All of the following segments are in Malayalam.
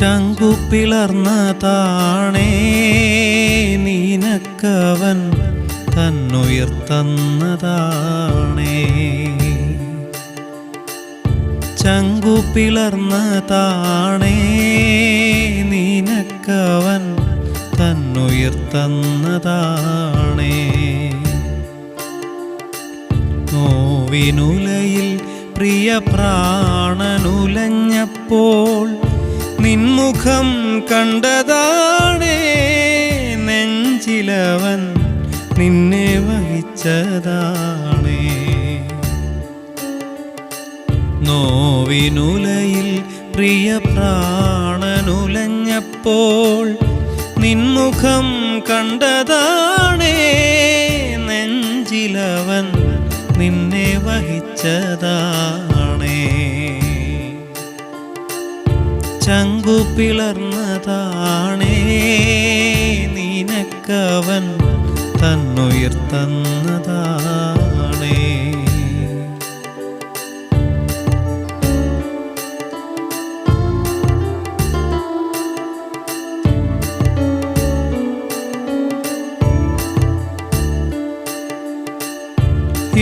ചങ്കുപിളർന്ന താണേ നീനക്കവൻ തന്നുയർത്തന്നതാണേ ചങ്കുപിളർന്ന താണേ നീനക്കവൻ തന്നുയർത്തന്നതാണേ നോവിനുലയിൽ പ്രിയ പ്രാണനുലഞ്ഞപ്പോൾ നിൻമുഖം കണ്ടതാണേ നെഞ്ചിലവൻ നിന്നെ വഹിച്ചതാണേ. നോവിനുലയിൽ പ്രിയ പ്രാണനുലഞ്ഞപ്പോൾ നിൻമുഖം കണ്ടതാണേ നെഞ്ചിലവൻ നിന്നെ വഹിച്ചതാണേ ചങ്കു പിളർന്നതാണേ. നിനക്കവൻ തന്നുയർത്തന്നതാണേ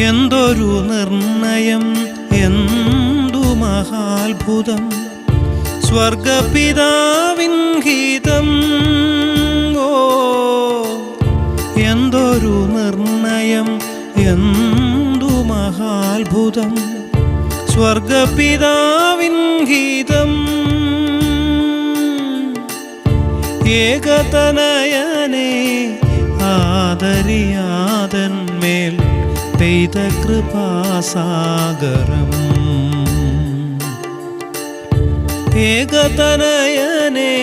എന്തൊരു നിർണയം എന്തു മഹാത്ഭുതം. സ്വർഗപിതാവിൻ ഗീതം. ഓ എന്തൊരു നിർണയം എന്തു മഹാത്ഭുതം. സ്വർഗപിതാവിൻ ഗീതം. ഏകതനയനെ ആദരിയാതന്മേൽ പെയ്ത കൃപാസാഗരം. ഏകതനയനെ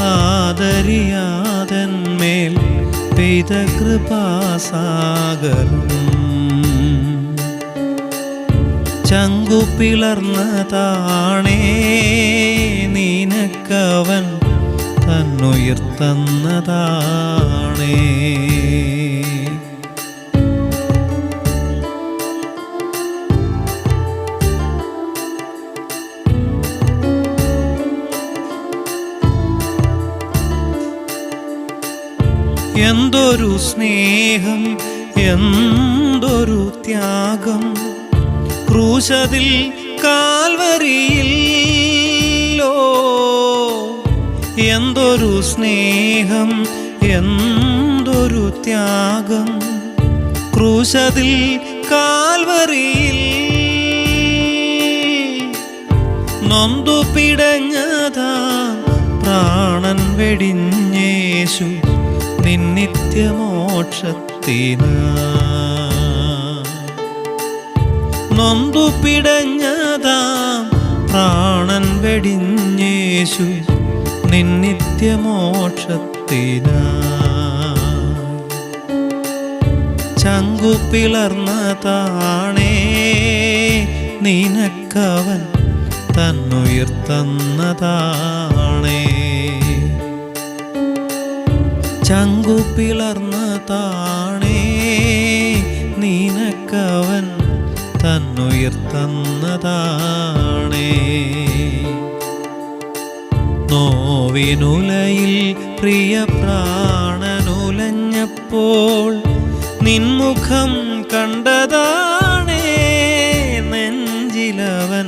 ആദരിയാതന്മേൽ പെയ്ത കൃപാസാഗരം. ചങ്കു പിളർന്നതാണേ നീനക്കവൻ തന്നുയർത്തന്നതാണേ. എന്തൊരു സ്നേഹം എന്തൊരു ത്യാഗം. ക്രൂശതിൽ കാൽവരിയില്ലോ. എന്തൊരു സ്നേഹം എന്തൊരു ത്യാഗം. ക്രൂശതിൽ കാൽവറിയിൽ നൊന്തു പിടഞ്ഞതാ പ്രാണൻ വെടിഞ്ഞേശു നിന്നിത്യമോക്ഷത്തിന നൊന്തു പിടഞ്ഞതാം പ്രാണൻ വെടിഞ്ഞേശു നിന്നിത്യമോക്ഷത്തിന. ചങ്കു പിളർന്നതാണേ നിനക്കവൻ തന്നുയർത്തന്നതാണേ ചങ്കു പിളർന്നതാണേ നിനക്കവൻ തന്നുയർത്തന്നതാണേ നോവിനുലയിൽ പ്രിയ പ്രാണനുലഞ്ഞപ്പോൾ നിൻമുഖം കണ്ടതാണേ നെഞ്ചിലവൻ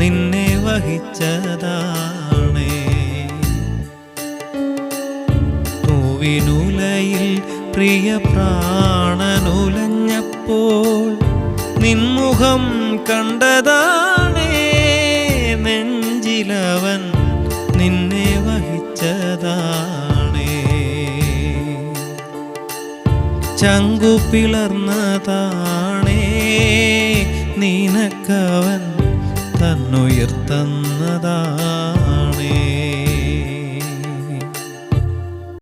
നിന്നെ വഹിച്ചതാണേ നോവിനുലയിൽ പ്രിയ പ്രാണനുലഞ്ഞപ്പോൾ നിൻമുഖം കണ്ടതാണേ നെഞ്ചിലവൻ നിന്നെ വഹിച്ചതാണേ. ചങ്കു പിളർന്നതാണേ നിനക്കവൻ തന്നുയർത്തന്നതാ.